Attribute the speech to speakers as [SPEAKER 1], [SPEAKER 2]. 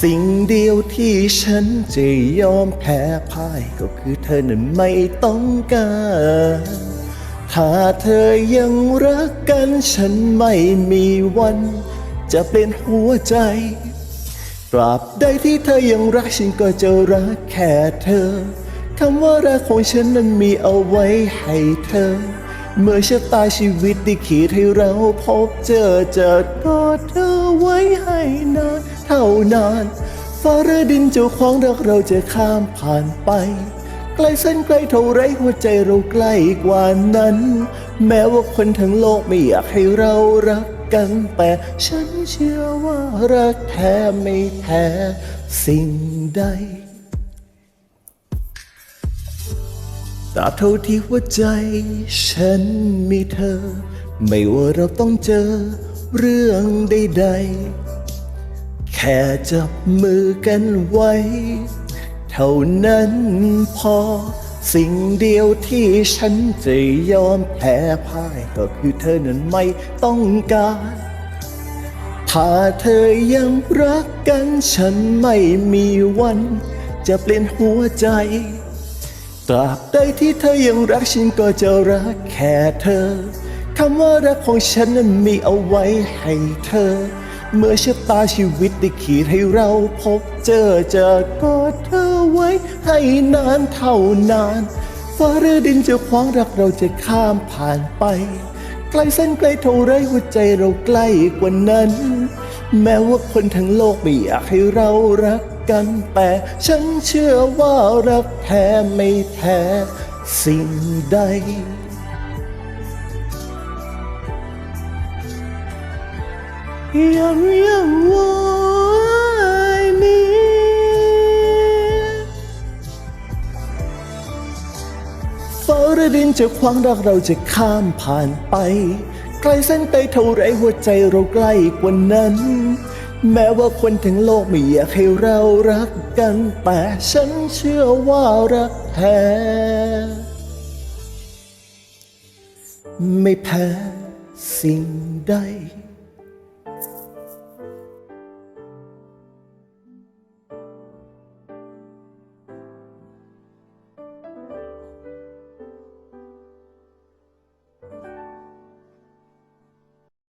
[SPEAKER 1] สิ่งเดียวที่ฉันจะยอมแพ้พ่ายก็คือเธอนั้นไม่ต้องการ ถ้าเธอยังรักกันฉันไม่มีวัน จะเป็นหัวใจ ตราบใดที่เธอยังรักฉันก็จะรักแค่เธอ คำว่ารักของฉันนั้นมีเอาไว้ให้เธอ เมื่อชะตาชีวิตได้ขีดให้เราพบเจอจะกอดเธอไว้ให้นาน เท่านานฟ้าหรือดินจะขวางรักเราจะข้ามผ่านไปไกลเส้นไกลเท่าไรหัวใจเราใกล้กว่านั้น แม้ว่าคนทั้งโลกไม่อยากให้เรารักกันแต่ฉันเชื่อว่ารักแท้ไม่แพ้สิ่งใดตราบเท่าที่หัวใจฉันมีเธอ ไม่ว่าเราต้องเจอเรื่องใดๆ แค่จับมือกันไว้ เท่านั้นพอ สิ่งเดียวที่ฉันจะยอมแพ้พ่าย ก็คือเธอนั้นไม่ต้องการ ถ้าเธอยังรักกันฉันไม่มีวัน จะเปลี่ยนหัวใจตราบใดที่เธอยังรักฉันก็จะรักแค่เธอคำว่ารักของฉันนั้นมีเอาไว้ให้เธอ เมื่อชะตาชีวิตได้ขีดให้เราพบเจอจะกอดเธอไว้ให้นานเท่านานฟ้าหรือดินจะขวางรักเราจะข้ามผ่านไป ไกลเส้นไกลเท่าไรหัวใจเราใกล้กว่านั้น แม้ว่าคนทั้งโลกไม่อยากให้เรารักกัน แต่ฉันเชื่อว่ารักแท้ไม่แพ้สิ่งใด ยังยังวายนี้ฟ้ารือดินจะขวางรักเราจะข้ามผ่านไป ไกลเส้นไปเท่าไรหัวใจเราใกล้กว่านั้น แม้ว่าคนทั้งโลกไม่อยากให้เรารักกัน แต่ฉันเชื่อว่ารักแท้ไม่แพ้สิ่งใด